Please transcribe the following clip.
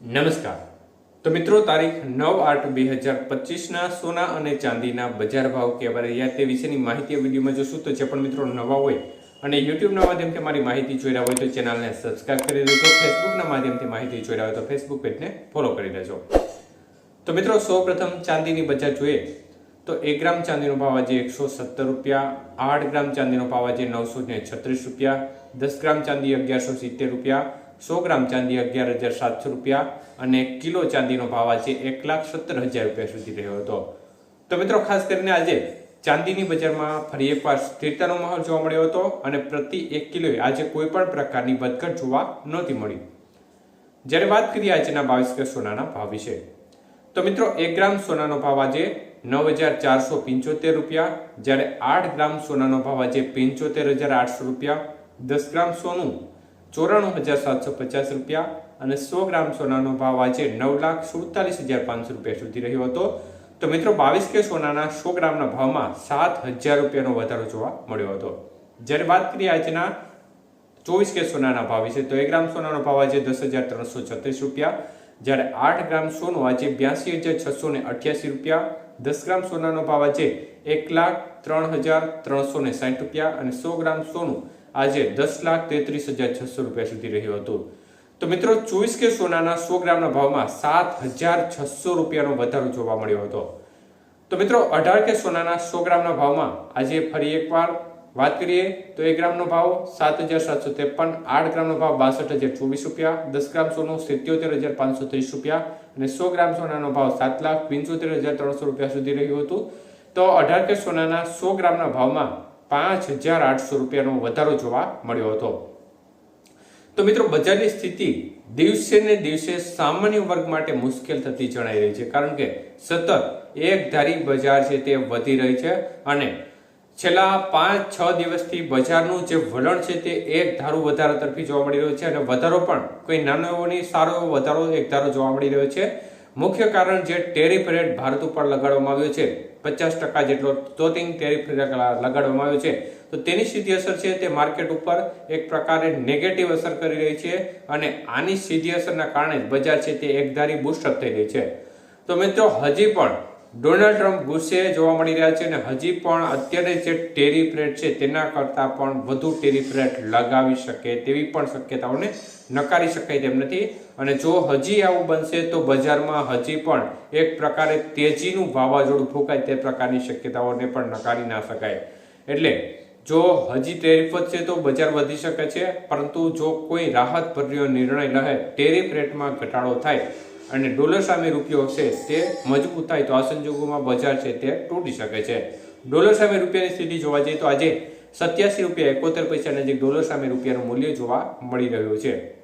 નમસ્કાર. તો મિત્રો, તારીખ નવ આઠ બે હજાર પચીસના સોના અને ચાંદીના બજાર ભાવ કેવા રહ્યા તે વિશેની માહિતી વિડીયોમાં જોશું. તો જે પણ મિત્રો નવા હોય અને યુટ્યુબના માધ્યમથી મારી માહિતી જોઈ રહ્યા હોય તો ચેનલને સબસ્ક્રાઇબ કરી દેજો. ફેસબુકના માધ્યમથી માહિતી જોઈ રહ્યા હોય તો ફેસબુક પેજને ફોલો કરી દેજો. તો મિત્રો સૌ પ્રથમ ચાંદીની બજાર જોઈએ તો એક ગ્રામ ચાંદીનો ભાવ આજે એકસો સત્તર રૂપિયા, આઠ ગ્રામ ચાંદીનો ભાવ આજે નવસો ને છત્રીસ રૂપિયા, દસ ગ્રામ ચાંદી અગિયારસો સિત્તેર રૂપિયા સો ગ્રામ ચાંદી અગિયાર હજાર સાતસો રૂપિયા અને કિલો ચાંદીનો ભાવ આજે એક લાખ સત્તર હજાર રૂપિયા સુધી રહ્યો હતો. તો મિત્રો, ખાસ કરીને આજે ચાંદીની બજારમાં ફરી એકવાર સ્થિરતાનો માહોલ જોવા મળ્યો હતો અને પ્રતિ એક કિલોએ આજે કોઈ પણ પ્રકારની વધઘટ જોવા નહોતી મળી. જ્યારે વાત કરીએ આજના બાવીસ કે સોનાના ભાવ વિશે, તો મિત્રો, એક ગ્રામ સોનાનો ભાવ આજે નવ હજાર ચારસો પંચોતેર રૂપિયા, જ્યારે આઠ ગ્રામ સોનાનો ભાવ આજે પંચોતેર હજાર આઠસો રૂપિયા, દસ ગ્રામ સોનું ચોરાણું હજાર સાતસો પચાસ રૂપિયા અને સો ગ્રામ સોનાનો ભાવ આજે નવ લાખ સુડતાલીસ હજાર પાંચસો રૂપિયા સુધી રહ્યો હતો. તો મિત્રો, બાવીસ કે સોનાના સો ગ્રામના ભાવમાં સાત હજાર રૂપિયાનો વધારો જોવા મળ્યો હતો. જ્યારે વાત કરીએ આજના ચોવીસ કે સોનાના ભાવ વિશે, તો એક ગ્રામ સોનાનો ભાવ આજે દસ હજાર ત્રણસો છત્રીસ રૂપિયા. જ્યારે આઠ ગ્રામ સોનું આજે બ્યાસી હજાર છસો ને અઠ્યાસી રૂપિયા. દસ ગ્રામ સોનાનો ભાવ આજે એક લાખ ત્રણ હજાર ત્રણસો ને સાઠ રૂપિયા અને સો ગ્રામ સોનું આજે દસ લાખ તેત્રીસ હજાર છસો રૂપિયા સુધી રહ્યું હતું. તો મિત્રો, ચોવીસ કે સોનાના સો ગ્રામના ભાવમાં સાત હજાર છસો રૂપિયાનો વધારો જોવા મળ્યો હતો. તો મિત્રો, અઢાર કે સોનાના સો ગ્રામના ભાવમાં આજે ફરી એકવાર વાત કરીએ તો એક ગ્રામનો ભાવ સાત હજાર સાતસો ત્રેપન, આઠ ગ્રામનો ભાવ બાસઠ હજાર ચોવીસ રૂપિયા, દસ ગ્રામ સોનું સિત્યોતેર હજાર પાંચસો ત્રીસ રૂપિયા અને સો ગ્રામ સોનાનો ભાવ સાત લાખ પંચોતેર હજાર ત્રણસો રૂપિયા સુધી રહ્યું હતું. તો અઢાર કે સોનાના સો ગ્રામના ભાવમાં પાંચ હજાર આઠસો રૂપિયાનો વધારો જોવા મળ્યો હતો. તો મિત્રો, બજારની સ્થિતિ દિવસે ને દિવસે સામાન્ય વર્ગ માટે મુશ્કેલ થતી જણાઈ રહી છે. કારણ કે સતત એક ધારી બજાર છે તે વધી રહી છે અને છેલ્લા પાંચ છ દિવસથી બજારનું જે વલણ છે તે એક ધારું વધારા તરફી જોવા મળી રહ્યો છે અને વધારો પણ કોઈ નાનો એવો નહીં, સારો એવો વધારો એક ધારો જોવા મળી રહ્યો છે. મુખ્ય કારણ જે ટેરિફ રેટ ભારત ઉપર લગાડવામાં આવ્યો છે, પચાસ ટકા જેટલો તોતિંગ ટેરિફ લગાડવામાં આવ્યો છે. તો તેની સીધી અસર છે તે માર્કેટ ઉપર એક પ્રકારે નેગેટિવ અસર કરી રહી છે અને આની સીધી અસરના કારણે બજાર છે તે એકધારી બુસ્ટઅપ થઈ રહી છે. તો મિત્રો, હજી પણ ડોનાલ્ડ ટ્રમ્પ ગુસ્સે જોવા મળી રહ્યા છે અને હજી પણ અત્યારે જે ટેરિફ રેટ છે તેના કરતાં પણ વધુ ટેરિફ રેટ લગાવી શકે તેવી પણ શક્યતાઓને નકારી શકાય તેમ નથી. અને જો હજી આવું બનશે તો બજારમાં હજી પણ એક પ્રકારે તેજીનું વાવાઝોડું ફૂંકાય તે પ્રકારની શક્યતાઓને પણ નકારી ના શકાય. એટલે જો હજી ટેરિફ વધશે તો બજાર વધી શકે છે, પરંતુ જો કોઈ રાહતભર્યો નિર્ણય રહે ટેરિફ રેટમાં ઘટાડો થાય અને ડોલર સામે રૂપિયો છે તે મજબૂત થાય તો આ સંજોગોમાં બજાર છે તે તૂટી શકે છે. ડોલર સામે રૂપિયાની સ્થિતિ જોવા જઈએ તો આજે સત્યાસી રૂપિયા એકોતેર પૈસા નજીક ડોલર સામે રૂપિયાનું મૂલ્ય જોવા મળી રહ્યું છે.